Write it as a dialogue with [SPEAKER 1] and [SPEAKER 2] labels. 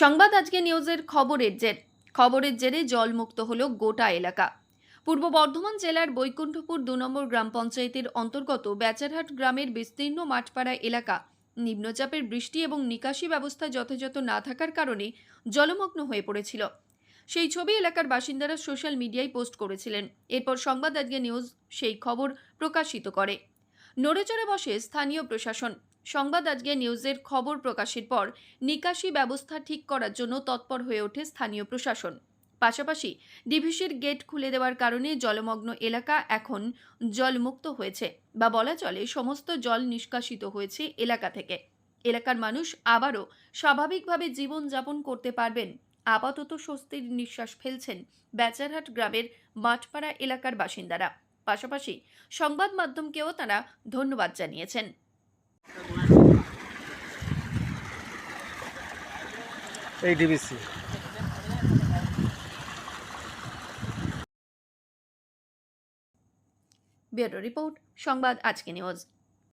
[SPEAKER 1] সংবাদ আজকে নিউজের খবরের জের খবরের জেরে জলমুক্ত হল গোটা এলাকা। পূর্ব বর্ধমান জেলার বৈকুণ্ঠপুর দু নম্বর গ্রাম পঞ্চায়েতের অন্তর্গত বেচারহাট গ্রামের বিস্তীর্ণ মাঠপাড়া এলাকা নিম্নচাপের বৃষ্টি এবং নিকাশি ব্যবস্থা যথাযথ না থাকার কারণে জলমগ্ন হয়ে পড়েছিল। সেই ছবি এলাকার বাসিন্দারা সোশ্যাল মিডিয়ায় পোস্ট করেছিলেন। এরপর সংবাদ আজকে নিউজ সেই খবর প্রকাশিত করে। নড়েচড়ে বসে স্থানীয় প্রশাসন। সংবাদ আজকে নিউজের খবর প্রকাশের পর নিকাশি ব্যবস্থা ঠিক করার জন্য তৎপর হয়ে ওঠে স্থানীয় প্রশাসন। পাশাপাশি ডিভিসির গেট খুলে দেওয়ার কারণে জলমগ্ন এলাকা এখন জলমুক্ত হয়েছে বা বলা চলে সমস্ত জল নিষ্কাশিত হয়েছে এলাকা থেকে। এলাকার মানুষ আবারও স্বাভাবিকভাবে জীবনযাপন করতে পারবেন। আপাতত স্বস্তির নিঃশ্বাস ফেলছেন বেচারহাট গ্রামের মাঠপাড়া এলাকার বাসিন্দারা। পাশাপাশি সংবাদ মাধ্যমকেও তারা ধন্যবাদ জানিয়েছেন।
[SPEAKER 2] এই ডিবিসি।
[SPEAKER 1] রিপোর্ট সংবাদ আজকে নিউজ।